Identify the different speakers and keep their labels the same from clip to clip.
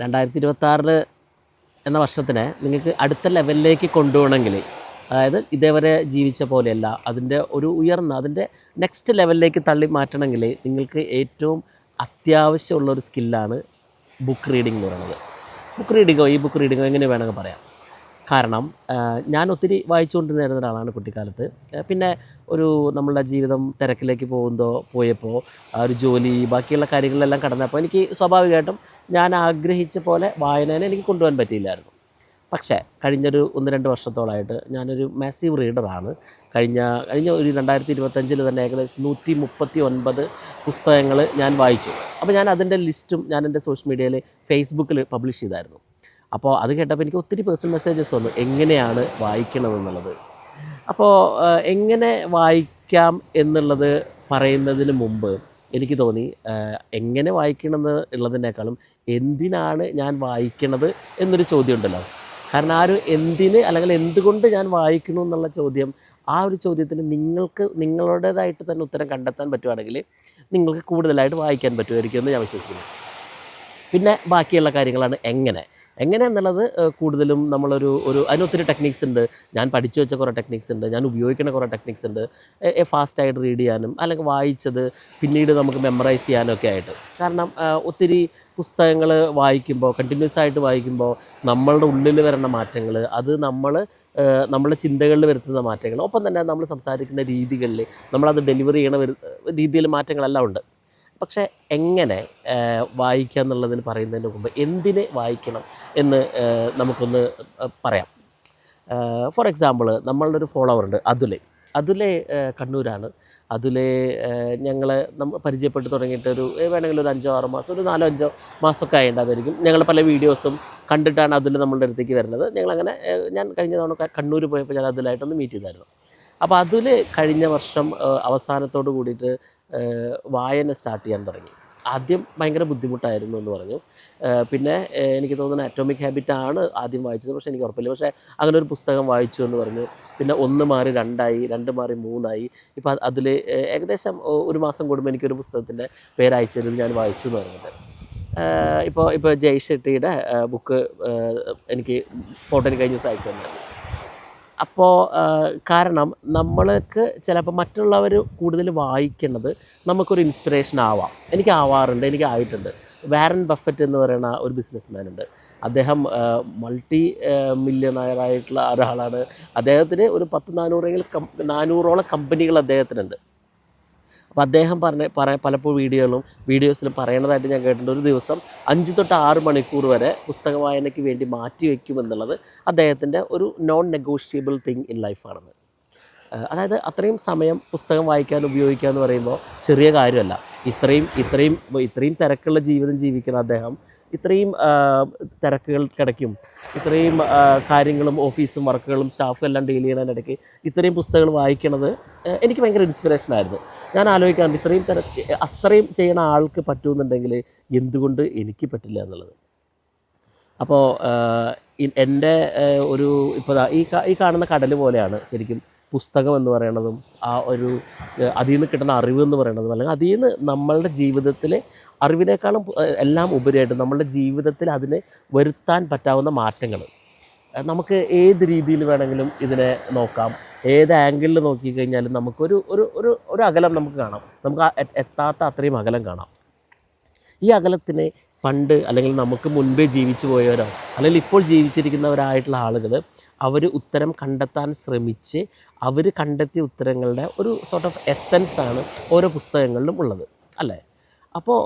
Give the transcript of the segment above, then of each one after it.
Speaker 1: രണ്ടായിരത്തി ഇരുപത്താറിൽ എന്ന വർഷത്തിനെ നിങ്ങൾക്ക് അടുത്ത ലെവലിലേക്ക് കൊണ്ടുപോകണമെങ്കിൽ അതായത് ഇതേവരെ ജീവിച്ച പോലെയല്ല അതിന്റെ ഒരു ഉയർന്ന അതിന്റെ നെക്സ്റ്റ് ലെവലിലേക്ക് തള്ളി മാറ്റണമെങ്കിൽ നിങ്ങൾക്ക് ഏറ്റവും അത്യാവശ്യമുള്ള ഒരു സ്കില്ലാണ് ബുക്ക് റീഡിംഗ് എന്ന് പറയുന്നത്. ബുക്ക് റീഡിങ്ങോ ഈ ബുക്ക് റീഡിങ്ങോ എങ്ങനെ വേണമെങ്കിൽ പറയാം. കാരണം ഞാൻ ഒത്തിരി വായിച്ചുകൊണ്ടിരുന്ന ഒരാളാണ് കുട്ടിക്കാലത്ത്. പിന്നെ ഒരു നമ്മളുടെ ജീവിതം തിരക്കിലേക്ക് പോകുന്നതോ പോയപ്പോൾ ഒരു ജോലി ബാക്കിയുള്ള കാര്യങ്ങളിലെല്ലാം കടന്നപ്പോൾ എനിക്ക് സ്വാഭാവികമായിട്ടും ഞാൻ ആഗ്രഹിച്ച പോലെ വായനേനെ എനിക്ക് കൊണ്ടുപോകാൻ പറ്റിയില്ലായിരുന്നു. പക്ഷേ കഴിഞ്ഞൊരു ഒന്ന് രണ്ട് വർഷത്തോളമായിട്ട് ഞാനൊരു മാസീവ് റീഡറാണ് കഴിഞ്ഞ കഴിഞ്ഞ ഒരു രണ്ടായിരത്തി ഇരുപത്തഞ്ചിൽ തന്നെ ഏകദേശം നൂറ്റി മുപ്പത്തി ഒൻപത് പുസ്തകങ്ങൾ ഞാൻ വായിച്ചു. അപ്പോൾ ഞാൻ അതിന്റെ ലിസ്റ്റും ഞാൻ എന്റെ സോഷ്യൽ മീഡിയയിൽ ഫേസ്ബുക്കിൽ പബ്ലിഷ് ചെയ്തായിരുന്നു. അപ്പോൾ അത് കേട്ടപ്പോൾ എനിക്ക് ഒത്തിരി പേഴ്സണൽ മെസ്സേജസ് വന്നു. എങ്ങനെയാണ് വായിക്കണമെന്നുള്ളത്? അപ്പോൾ എങ്ങനെ വായിക്കാം എന്നുള്ളത് പറയുന്നതിന് മുമ്പ് എനിക്ക് തോന്നി എങ്ങനെ വായിക്കണമെന്ന് ഉള്ളതിനേക്കാളും എന്തിനാണ് ഞാൻ വായിക്കണത് എന്നൊരു ചോദ്യം ഉണ്ടല്ലോ കാരണം ആ ഒരു എന്തിന് അല്ലെങ്കിൽ എന്തുകൊണ്ട് ഞാൻ വായിക്കണു എന്നുള്ള ചോദ്യം ആ ഒരു ചോദ്യത്തിന് നിങ്ങൾക്ക് നിങ്ങളുടേതായിട്ട് തന്നെ ഉത്തരം കണ്ടെത്താൻ പറ്റുവാണെങ്കിൽ നിങ്ങൾക്ക് കൂടുതലായിട്ട് വായിക്കാൻ പറ്റുമായിരിക്കും എന്ന് ഞാൻ വിശ്വസിക്കുന്നു. പിന്നെ ബാക്കിയുള്ള കാര്യങ്ങളാണ് എങ്ങനെ? എങ്ങനെ എന്നുള്ളത് കൂടുതലും നമ്മളൊരു ഒരു അതിനൊത്തിരി ടെക്നിക്സ് ഉണ്ട്. ഞാൻ പഠിച്ചു വെച്ച കുറേ ടെക്നിക്സ് ഉണ്ട്. ഞാൻ ഉപയോഗിക്കുന്ന കുറേ ടെക്നിക്സ് ഉണ്ട്. ഫാസ്റ്റായിട്ട് റീഡ് ചെയ്യാനും അല്ലെങ്കിൽ വായിച്ചത് പിന്നീട് നമുക്ക് മെമ്മറൈസ് ചെയ്യാനൊക്കെ ആയിട്ട്. കാരണം ഒത്തിരി പുസ്തകങ്ങൾ വായിക്കുമ്പോൾ കണ്ടിന്യൂസ് ആയിട്ട് വായിക്കുമ്പോൾ നമ്മളുടെ ഉള്ളിൽ വരുന്ന മാറ്റങ്ങൾ അത് നമ്മൾ നമ്മുടെ ചിന്തകളിൽ വരുത്തുന്ന മാറ്റങ്ങൾ ഒപ്പം തന്നെ നമ്മൾ സംസാരിക്കുന്ന രീതികളിൽ നമ്മളത് ഡെലിവറി ചെയ്യണ രീതിയിൽ മാറ്റങ്ങളെല്ലാം ഉണ്ട്. പക്ഷേ എങ്ങനെ വായിക്കുക എന്നുള്ളതിന് പറയുന്നതിന് മുമ്പ് എന്തിനെ വായിക്കണം എന്ന് നമുക്കൊന്ന് പറയാം. ഫോർ എക്സാമ്പിൾ നമ്മളുടെ ഒരു ഫോളോവർ ഉണ്ട് അതുലെ അതുലെ കണ്ണൂരാണ്. അതുലെ ഞങ്ങൾ നമ്മൾ പരിചയപ്പെട്ട് തുടങ്ങിയിട്ട് ഒരു വേണമെങ്കിൽ ഒരു അഞ്ചോ ആറോ മാസം ഒരു നാലോ അഞ്ചോ മാസമൊക്കെ ആയിട്ടുണ്ടായിരിക്കും ഞങ്ങൾ പല വീഡിയോസും കണ്ടിട്ടാണ് അതിൽ നമ്മളുടെ അടുത്തേക്ക് വരുന്നത്. ഞങ്ങളങ്ങനെ ഞാൻ കഴിഞ്ഞ തവണ കണ്ണൂർ പോയപ്പോൾ ഞാൻ അതിലായിട്ടൊന്ന് മീറ്റ് ചെയ്തായിരുന്നു. അപ്പോൾ അതിൽ കഴിഞ്ഞ വർഷം അവസാനത്തോട് കൂടിയിട്ട് വായന സ്റ്റാർട്ട് ചെയ്യാൻ തുടങ്ങി. ആദ്യം ഭയങ്കര ബുദ്ധിമുട്ടായിരുന്നു എന്ന് പറഞ്ഞു. പിന്നെ എനിക്ക് തോന്നുന്ന അറ്റോമിക് ഹാബിറ്റ് ആണ് ആദ്യം വായിച്ചത്. പക്ഷേ എനിക്ക് ഉറപ്പില്ല. പക്ഷേ അങ്ങനെ ഒരു പുസ്തകം വായിച്ചു എന്ന് പറഞ്ഞു. പിന്നെ ഒന്ന് മാറി രണ്ടായി രണ്ട് മാറി മൂന്നായി. ഇപ്പോൾ അതിൽ ഏകദേശം ഒരു മാസം കൂടുമ്പോൾ എനിക്കൊരു പുസ്തകത്തിന്റെ പേര് അയച്ചു ഞാൻ വായിച്ചു എന്ന് പറഞ്ഞത് ഇപ്പോൾ ഇപ്പോൾ ജയ് ഷെട്ടിയുടെ ബുക്ക് എനിക്ക് ഫോട്ടോ എനിക്ക് കഴിഞ്ഞ ദിവസം അയച്ചു അപ്പോൾ കാരണം നമ്മൾക്ക് ചിലപ്പോൾ മറ്റുള്ളവർ കൂടുതൽ വായിക്കുന്നത് നമുക്കൊരു ഇൻസ്പിറേഷൻ ആവാം. എനിക്ക് ആവാറുണ്ട് എനിക്ക് ആയിട്ടുണ്ട്. വാരൻ ബഫറ്റ് എന്ന് പറയുന്ന ഒരു ബിസിനസ്മാൻ ഉണ്ട്. അദ്ദേഹം മൾട്ടി മില്യണയർ ആയിട്ടുള്ള ഒരാളാണ്. അദ്ദേഹത്തിന് ഒരു പത്ത് നാനൂറെങ്കിലും കം നാനൂറോളം കമ്പനികൾ അദ്ദേഹത്തിനുണ്ട്. അപ്പോൾ അദ്ദേഹം പറഞ്ഞ പറ പലപ്പോഴും വീഡിയോകളും വീഡിയോസിലും പറയണതായിട്ട് ഞാൻ കേട്ടിട്ടുണ്ട്. ഒരു ദിവസം അഞ്ച് തൊട്ട് ആറ് മണിക്കൂർ വരെ പുസ്തക വായനയ്ക്ക് വേണ്ടി മാറ്റി വയ്ക്കും എന്നുള്ളത് അദ്ദേഹത്തിന്റെ ഒരു നോൺ നെഗോഷ്യബിൾ തിങ് ഇൻ ലൈഫാണെന്ന് അതായത് അത്രയും സമയം പുസ്തകം വായിക്കാൻ ഉപയോഗിക്കുക എന്ന് പറയുമ്പോൾ ചെറിയ കാര്യമല്ല. ഇത്രയും ഇത്രയും ഇത്രയും തിരക്കുള്ള ജീവിതം ജീവിക്കുന്ന അദ്ദേഹം ഇത്രയും തിരക്കുകൾക്കിടയ്ക്കും ഇത്രയും കാര്യങ്ങളും ഓഫീസും വർക്കുകളും സ്റ്റാഫും എല്ലാം ഡീൽ ചെയ്യുന്നതിനിടയ്ക്ക് ഇത്രയും പുസ്തകങ്ങൾ വായിക്കണത് എനിക്ക് ഭയങ്കര ഇൻസ്പിറേഷനായിരുന്നു ഞാൻ ആലോചിക്കാറുണ്ട് ഇത്രയും തിര അത്രയും ചെയ്യണ ആൾക്ക് പറ്റുമെന്നുണ്ടെങ്കിൽ എന്തുകൊണ്ട് എനിക്ക് പറ്റില്ല എന്നുള്ളത്. അപ്പോൾ എന്റെ ഒരു ഇപ്പോൾ ഈ ഈ കാണുന്ന കടൽ പോലെയാണ് ശരിക്കും പുസ്തകം എന്ന് പറയുന്നതും ആ ഒരു അതിൽ നിന്ന് കിട്ടുന്ന അറിവ് എന്ന് പറയുന്നതും അല്ലെങ്കിൽ അതിൽ നിന്ന് നമ്മളുടെ ജീവിതത്തിൽ അറിവിനേക്കാളും എല്ലാം ഉപരിയായിട്ട് നമ്മളുടെ ജീവിതത്തിൽ അതിന് വരുത്താൻ പറ്റാവുന്ന മാറ്റങ്ങൾ. നമുക്ക് ഏത് രീതിയിൽ വേണമെങ്കിലും ഇതിനെ നോക്കാം. ഏത് ആംഗിളിൽ നോക്കിക്കഴിഞ്ഞാലും നമുക്കൊരു ഒരു ഒരു ഒരു അകലം നമുക്ക് കാണാം. നമുക്ക് എത്താത്ത അത്രയും അകലം കാണാം. ഈ അകലത്തിനെ പണ്ട് അല്ലെങ്കിൽ നമുക്ക് മുൻപേ ജീവിച്ചു പോയവരോ അല്ലെങ്കിൽ ഇപ്പോൾ ജീവിച്ചിരിക്കുന്നവരായിട്ടുള്ള ആളുകൾ അവർ ഉത്തരം കണ്ടെത്താൻ ശ്രമിച്ച് അവർ കണ്ടെത്തിയ ഉത്തരങ്ങളുടെ ഒരു സോർട്ട് ഓഫ് എസൻസ് ആണ് ഓരോ പുസ്തകങ്ങളിലും ഉള്ളത്. അല്ലേ? അപ്പോൾ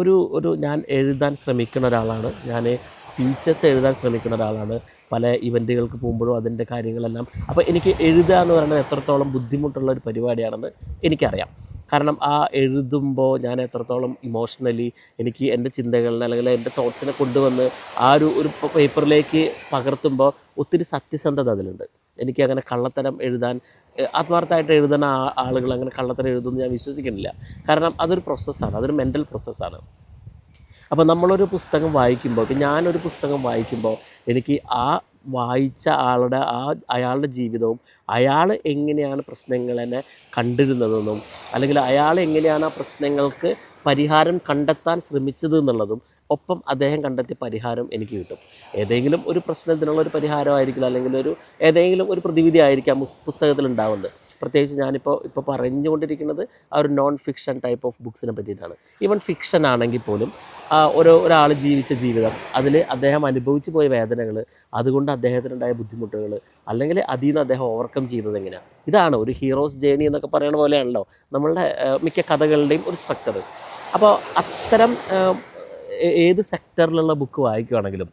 Speaker 1: ഒരു ഒരു ഞാൻ എഴുതാൻ ശ്രമിക്കുന്ന ഒരാളാണ്. ഞാൻ സ്പീച്ചസ് എഴുതാൻ ശ്രമിക്കുന്ന ഒരാളാണ്. പല ഇവന്റുകൾക്ക് പോകുമ്പോഴും അതിന്റെ കാര്യങ്ങളെല്ലാം. അപ്പോൾ എനിക്ക് എഴുതുക എന്ന് പറയുന്നത് എത്രത്തോളം ബുദ്ധിമുട്ടുള്ള ഒരു പരിപാടിയാണെന്ന് എനിക്കറിയാം. കാരണം ആ എഴുതുമ്പോൾ ഞാൻ എത്രത്തോളം ഇമോഷണലി എനിക്ക് എന്റെ ചിന്തകളിനെ അല്ലെങ്കിൽ എന്റെ തോട്ട്സിനെ കൊണ്ടുവന്ന് ആ ഒരു ഒരു പേപ്പറിലേക്ക് പകർത്തുമ്പോൾ ഒത്തിരി സത്യസന്ധത അതിലുണ്ട്. എനിക്ക് അങ്ങനെ കള്ളത്തരം എഴുതാൻ ആത്മാർത്ഥമായിട്ട് എഴുതുന്ന ആളുകൾ അങ്ങനെ കള്ളത്തരം എഴുതുമെന്ന് ഞാൻ വിശ്വസിക്കുന്നില്ല. കാരണം അതൊരു പ്രോസസ്സാണ് അതൊരു മെന്റൽ പ്രോസസ്സാണ് അപ്പോൾ നമ്മളൊരു പുസ്തകം വായിക്കുമ്പോൾ ഇപ്പം ഞാനൊരു പുസ്തകം വായിക്കുമ്പോൾ എനിക്ക് ആ വായിച്ച ആളുടെ ആ അയാളുടെ ജീവിതവും അയാൾ എങ്ങനെയാണ് പ്രശ്നങ്ങളെ കണ്ടിരുന്നതെന്നും അല്ലെങ്കിൽ അയാൾ എങ്ങനെയാണ് ആ പ്രശ്നങ്ങൾക്ക് പരിഹാരം കണ്ടെത്താൻ ശ്രമിച്ചത് എന്നുള്ളതും ഒപ്പം അദ്ദേഹം കണ്ടെത്തിയ പരിഹാരം എനിക്ക് കിട്ടും. ഏതെങ്കിലും ഒരു പ്രശ്നത്തിനുള്ള ഒരു പരിഹാരമായിരിക്കില്ല അല്ലെങ്കിൽ ഒരു ഏതെങ്കിലും ഒരു പ്രതിവിധി ആയിരിക്കാം പുസ്തകത്തിൽ ഉണ്ടാവുന്നത്. പ്രത്യേകിച്ച് ഞാനിപ്പോൾ ഇപ്പോൾ പറഞ്ഞുകൊണ്ടിരിക്കുന്നത് ആ ഒരു നോൺ ഫിക്ഷൻ ടൈപ്പ് ഓഫ് ബുക്സിനെ പറ്റിയിട്ടാണ്. ഈവൻ ഫിക്ഷൻ ആണെങ്കിൽ പോലും ഒരു ഒരാൾ ജീവിച്ച ജീവിതം അതിൽ അദ്ദേഹം അനുഭവിച്ചു പോയ വേദനകൾ അതുകൊണ്ട് അദ്ദേഹത്തിനുണ്ടായ ബുദ്ധിമുട്ടുകൾ അല്ലെങ്കിൽ അതിൽ നിന്ന് അദ്ദേഹം ഓവർകം ചെയ്യുന്നത് എങ്ങനെയാണ് ഇതാണ് ഒരു ഹീറോസ് ജേണി എന്നൊക്കെ പറയുന്ന പോലെയാണല്ലോ നമ്മളുടെ മിക്ക കഥകളുടെയും ഒരു സ്ട്രക്ചർ അപ്പോൾ അത്തരം ഏത് സെക്ടറിലുള്ള ബുക്ക് വായിക്കുകയാണെങ്കിലും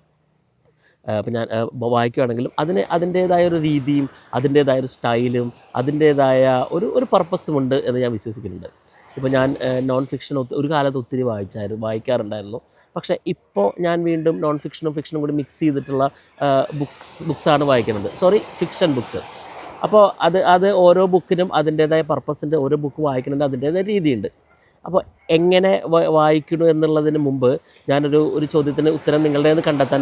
Speaker 1: ഇപ്പം ഞാൻ വായിക്കുകയാണെങ്കിലും അതിന് അതിന്റേതായ ഒരു രീതിയും അതിന്റേതായ ഒരു സ്റ്റൈലും അതിന്റേതായ ഒരു ഒരു പർപ്പസും ഉണ്ട് എന്ന് ഞാൻ വിശ്വസിക്കുന്നുണ്ട്. ഇപ്പോൾ ഞാൻ നോൺ ഫിക്ഷൻ ഒരു കാലത്ത് ഒത്തിരി വായിച്ചായിരുന്നു വായിക്കാറുണ്ടായിരുന്നു. പക്ഷേ ഇപ്പോൾ ഞാൻ വീണ്ടും നോൺ ഫിക്ഷനും ഫിക്ഷനും കൂടി മിക്സ് ചെയ്തിട്ടുള്ള ബുക്സ് ബുക്സാണ് വായിക്കുന്നത്. സോറി ഫിക്ഷൻ ബുക്സ് അപ്പോൾ അത് അത് ഓരോ ബുക്കിനും അതിന്റേതായ പർപ്പസിന്റെ ഓരോ ബുക്ക് വായിക്കുന്നതിന്റെ അതിന്റേതായ രീതിയുണ്ട്. അപ്പോൾ എങ്ങനെ വായിക്കുന്നു എന്നുള്ളതിന് മുമ്പ് ഞാനൊരു ഒരു ചോദ്യത്തിന് ഉത്തരം നിങ്ങളുടെ നിന്ന് കണ്ടെത്താൻ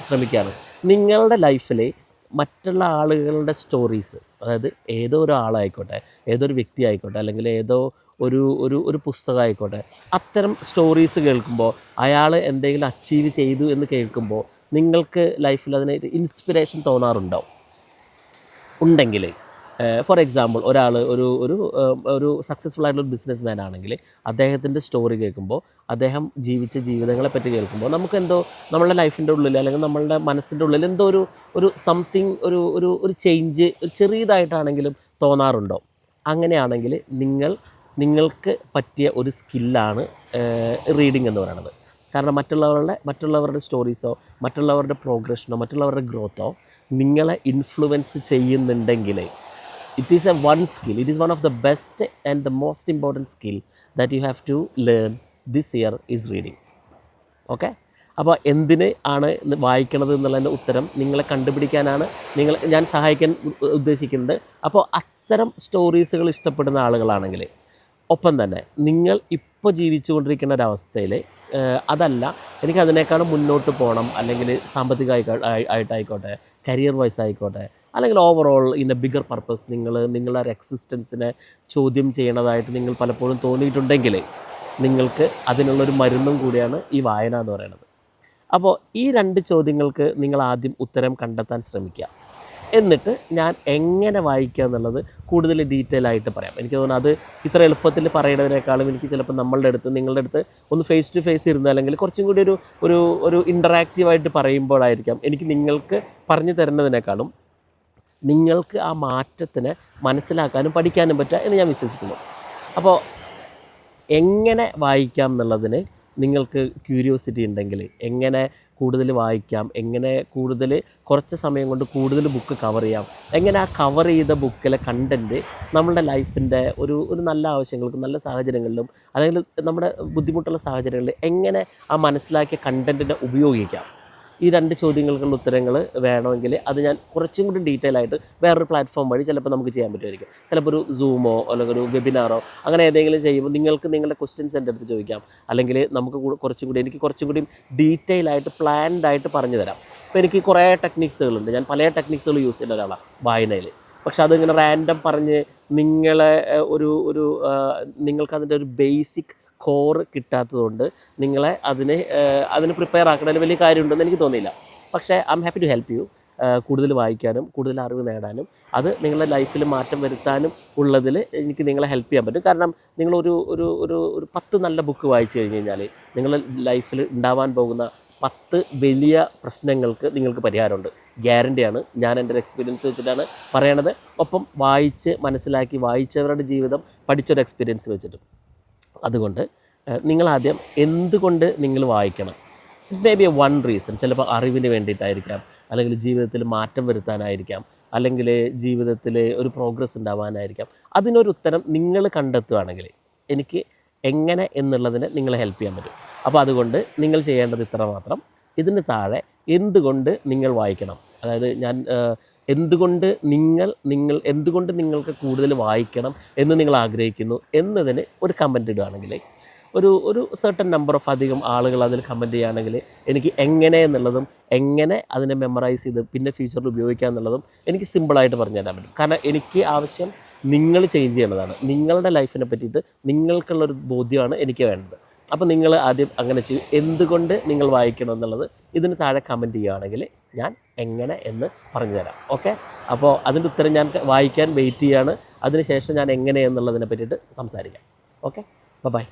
Speaker 1: ശ്രമിക്കുകയാണ്. നിങ്ങളുടെ ലൈഫിൽ മറ്റുള്ള ആളുകളുടെ സ്റ്റോറീസ് അതായത് ഏതോ ഒരു ആളായിക്കോട്ടെ ഏതോ ഒരു വ്യക്തി ആയിക്കോട്ടെ അല്ലെങ്കിൽ ഏതോ ഒരു ഒരു ഒരു പുസ്തകം ആയിക്കോട്ടെ അത്തരം സ്റ്റോറീസ് കേൾക്കുമ്പോൾ അയാൾ എന്തെങ്കിലും അച്ചീവ് ചെയ്തു എന്ന് കേൾക്കുമ്പോൾ നിങ്ങൾക്ക് ലൈഫിൽ അതിന് ഇൻസ്പിറേഷൻ തോന്നാറുണ്ടോ? ഉണ്ടെങ്കിൽ ഫോർ എക്സാമ്പിൾ ഒരാൾ ഒരു ഒരു ഒരു സക്സസ്ഫുൾ ആയിട്ടുള്ള ബിസിനസ് മാൻ ആണെങ്കിൽ അദ്ദേഹത്തിന്റെ സ്റ്റോറി കേൾക്കുമ്പോൾ അദ്ദേഹം ജീവിച്ച ജീവിതങ്ങളെ പറ്റി കേൾക്കുമ്പോൾ നമുക്ക് എന്തോ നമ്മുടെ ലൈഫിന്റെ ഉള്ളിൽ അല്ലെങ്കിൽ നമ്മളുടെ മനസ്സിന്റെ ഉള്ളിൽ എന്തോ ഒരു ഒരു സംതിങ് ഒരു ഒരു ഒരു ചേഞ്ച് ഒരു ചെറിയതായിട്ടാണെങ്കിലും തോന്നാറുണ്ടോ? അങ്ങനെയാണെങ്കിൽ നിങ്ങൾ നിങ്ങൾക്ക് പറ്റിയ ഒരു സ്കില്ലാണ് റീഡിംഗ് എന്ന് പറയുന്നത്. കാരണം മറ്റുള്ളവരുടെ മറ്റുള്ളവരുടെ സ്റ്റോറീസോ മറ്റുള്ളവരുടെ പ്രോഗ്രഷനോ മറ്റുള്ളവരുടെ ഗ്രോത്തോ നിങ്ങളെ ഇൻഫ്ലുവൻസ് ചെയ്യുന്നുണ്ടെങ്കിൽ it is a one skill it is one of the best and the most important skill that you have to learn this year is reading okay അപ്പോൾ എന്തിന് ആണ് വായിക്കണത് എന്നുള്ളതിന്റെ ഉത്തരം നിങ്ങളെ കണ്ടുപിടിക്കാനാണ് നിങ്ങൾ ഞാൻ സഹായിക്കാൻ ഉദ്ദേശിക്കുന്നത്. അപ്പോൾ അത്തരം സ്റ്റോറീസുകൾ ഇഷ്ടപ്പെടുന്ന ആളുകളാണെങ്കിൽ ഒപ്പം തന്നെ നിങ്ങൾ ഇപ്പോൾ ജീവിച്ചുകൊണ്ടിരിക്കുന്ന ഒരവസ്ഥയിൽ അതല്ല എനിക്ക് അതിനേക്കാളും മുന്നോട്ട് പോകണം അല്ലെങ്കിൽ സാമ്പത്തികമായി ആയിട്ടായിക്കോട്ടെ കരിയർ വൈസ് ആയിക്കോട്ടെ അല്ലെങ്കിൽ overall in a bigger purpose നിങ്ങൾ നിങ്ങളുടെ ഒരു എക്സിസ്റ്റൻസിനെ ചോദ്യം ചെയ്യണതായിട്ട് നിങ്ങൾ പലപ്പോഴും തോന്നിയിട്ടുണ്ടെങ്കിൽ നിങ്ങൾക്ക് അതിനുള്ളൊരു മരുന്നും കൂടിയാണ് ഈ വായന എന്ന് പറയുന്നത്. അപ്പോൾ ഈ രണ്ട് ചോദ്യങ്ങൾക്ക് നിങ്ങൾ ആദ്യം ഉത്തരം കണ്ടെത്താൻ ശ്രമിക്കുക. എന്നിട്ട് ഞാൻ എങ്ങനെ വായിക്കുക എന്നുള്ളത് കൂടുതൽ ഡീറ്റെയിൽ ആയിട്ട് പറയാം. എനിക്ക് തോന്നുന്നു അത് ഇത്ര എളുപ്പത്തിൽ പറയുന്നതിനേക്കാളും എനിക്ക് ചിലപ്പോൾ നമ്മളുടെ അടുത്ത് നിങ്ങളുടെ അടുത്ത് ഒന്ന് ഫേസ് ടു ഫേസ് ഇരുന്ന് അല്ലെങ്കിൽ കുറച്ചും കൂടി ഒരു ഒരു ഒരു ഇന്ററാക്റ്റീവായിട്ട് പറയുമ്പോഴായിരിക്കാം എനിക്ക് നിങ്ങൾക്ക് പറഞ്ഞു തരുന്നതിനേക്കാളും നിങ്ങൾക്ക് ആ മാറ്റത്തിനെ മനസ്സിലാക്കാനും പഠിക്കാനും പറ്റുക എന്ന് ഞാൻ വിശ്വസിക്കുന്നു. അപ്പോൾ എങ്ങനെ വായിക്കാം എന്നുള്ളതിന് നിങ്ങൾക്ക് ക്യൂരിയോസിറ്റി ഉണ്ടെങ്കിൽ എങ്ങനെ കൂടുതൽ വായിക്കാം എങ്ങനെ കൂടുതൽ കുറച്ച് സമയം കൊണ്ട് കൂടുതൽ ബുക്ക് കവർ ചെയ്യാം എങ്ങനെ ആ കവർ ചെയ്ത ബുക്കിലെ കണ്ടന്റ് നമ്മുടെ ലൈഫിന്റെ ഒരു ഒരു നല്ല ആവശ്യങ്ങൾക്കും നല്ല സാഹചര്യങ്ങളിലും അല്ലെങ്കിൽ നമ്മുടെ ബുദ്ധിമുട്ടുള്ള സാഹചര്യങ്ങളിൽ എങ്ങനെ ആ മനസ്സിലാക്കിയ കണ്ടന്റിനെ ഉപയോഗിക്കാം. ഈ രണ്ട് ചോദ്യങ്ങൾക്കുള്ള ഉത്തരങ്ങൾ വേണമെങ്കിൽ അത് ഞാൻ കുറച്ചും കൂടി ഡീറ്റെയിൽ ആയിട്ട് വേറൊരു പ്ലാറ്റ്ഫോം വഴി ചിലപ്പോൾ നമുക്ക് ചെയ്യാൻ പറ്റുമായിരിക്കും. ചിലപ്പോൾ ഒരു സൂമോ അല്ലെങ്കിൽ ഒരു വെബിനാറോ അങ്ങനെ ഏതെങ്കിലും ചെയ്യുമ്പോൾ നിങ്ങൾക്ക് നിങ്ങളുടെ ക്വസ്റ്റ്യൻസ് എന്റെ അടുത്ത് ചോദിക്കാം. അല്ലെങ്കിൽ നമുക്ക് കുറച്ചും കൂടി എനിക്ക് കുറച്ചും കൂടി ഡീറ്റെയിൽ ആയിട്ട് പ്ലാൻഡ് ആയിട്ട് പറഞ്ഞു തരാം. ഇപ്പോൾ എനിക്ക് കുറേ ടെക്നിക്സുകളുണ്ട് ഞാൻ പല ടെക്നിക്സുകൾ യൂസ് ചെയ്യുന്ന ഒരാളാണ് വായനയിൽ. പക്ഷെ അതിങ്ങനെ റാൻഡം പറഞ്ഞ് നിങ്ങളെ ഒരു ഒരു നിങ്ങൾക്കതിന്റെ ഒരു ബേസിക് കോർ കിട്ടാത്തതുകൊണ്ട് നിങ്ങളെ അതിന് അതിന് പ്രിപ്പയർ ആക്കണതിൽ വലിയ കാര്യമുണ്ടെന്ന് എനിക്ക് തോന്നിയില്ല. പക്ഷേ I am happy to help you കൂടുതൽ വായിക്കാനും കൂടുതൽ അറിവ് നേടാനും അത് നിങ്ങളുടെ ലൈഫിൽ മാറ്റം വരുത്താനും ഉള്ളതിൽ എനിക്ക് നിങ്ങളെ ഹെൽപ്പ് ചെയ്യാൻ പറ്റും. കാരണം നിങ്ങളൊരു ഒരു ഒരു ഒരു പത്ത് നല്ല ബുക്ക് വായിച്ചു കഴിഞ്ഞ് കഴിഞ്ഞാൽ നിങ്ങളുടെ ലൈഫിൽ ഉണ്ടാവാൻ പോകുന്ന പത്ത് വലിയ പ്രശ്നങ്ങൾക്ക് നിങ്ങൾക്ക് പരിഹാരമുണ്ട്. ഗ്യാരണ്ടിയാണ് ഞാൻ എന്റെ ഒരു എക്സ്പീരിയൻസ് വെച്ചിട്ടാണ് പറയണത്. ഒപ്പം വായിച്ച് മനസ്സിലാക്കി വായിച്ചവരുടെ ജീവിതം പഠിച്ചൊരു എക്സ്പീരിയൻസ് വെച്ചിട്ടും. അതുകൊണ്ട് നിങ്ങൾ ആദ്യം എന്തുകൊണ്ട് നിങ്ങൾ വായിക്കണം? May be a one reason ചിലപ്പോൾ അറിവിന് വേണ്ടിയിട്ടായിരിക്കാം. അല്ലെങ്കിൽ ജീവിതത്തിൽ മാറ്റം വരുത്താനായിരിക്കാം. അല്ലെങ്കിൽ ജീവിതത്തിൽ ഒരു പ്രോഗ്രസ് ഉണ്ടാവാനായിരിക്കാം. അതിനൊരു ഉത്തരം നിങ്ങൾ കണ്ടെത്തുകയാണെങ്കിൽ എനിക്ക് എങ്ങനെ എന്നുള്ളതിന് നിങ്ങളെ ഹെൽപ്പ് ചെയ്യാൻ പറ്റും. അപ്പോൾ അതുകൊണ്ട് നിങ്ങൾ ചെയ്യേണ്ടത് ഇത്ര മാത്രം. ഇതിന് താഴെ എന്തുകൊണ്ട് നിങ്ങൾ വായിക്കണം? അതായത് ഞാൻ എന്തുകൊണ്ട് നിങ്ങൾ നിങ്ങൾ എന്തുകൊണ്ട് നിങ്ങൾക്ക് കൂടുതൽ വായിക്കണം എന്ന് നിങ്ങൾ ആഗ്രഹിക്കുന്നു എന്നതിന് ഒരു കമന്റ് ഇടുകയാണെങ്കിൽ ഒരു ഒരു സെർട്ടൻ നമ്പർ ഓഫ് അധികം ആളുകൾ അതിൽ കമന്റ് ചെയ്യുകയാണെങ്കിൽ എനിക്ക് എങ്ങനെ എന്നുള്ളതും എങ്ങനെ അതിനെ മെമ്മറൈസ് ചെയ്ത് പിന്നെ ഫ്യൂച്ചറിൽ ഉപയോഗിക്കുക എന്നുള്ളതും എനിക്ക് സിമ്പിളായിട്ട് പറഞ്ഞു തരാൻ പറ്റും. കാരണം എനിക്ക് ആവശ്യം നിങ്ങൾ ചേഞ്ച് ചെയ്യേണ്ടതാണ്. നിങ്ങളുടെ ലൈഫിനെ പറ്റിയിട്ട് നിങ്ങൾക്കുള്ളൊരു ബോധ്യമാണ് എനിക്ക് വേണ്ടത്. അപ്പോൾ നിങ്ങൾ ആദ്യം അങ്ങനെ ചെയ്യും. എന്തുകൊണ്ട് നിങ്ങൾ വായിക്കണം എന്നുള്ളത് ഇതിന് താഴെ കമന്റ് ചെയ്യുകയാണെങ്കിൽ ഞാൻ എങ്ങനെ എന്ന് പറഞ്ഞു തരാം. ഓക്കെ അപ്പോൾ അതിന്റെ ഉത്തരം ഞാൻ വായിക്കാൻ വെയിറ്റ് ചെയ്യാണ്. അതിനുശേഷം ഞാൻ എങ്ങനെ എന്നുള്ളതിനെ പറ്റിയിട്ട് സംസാരിക്കാം. Okay bye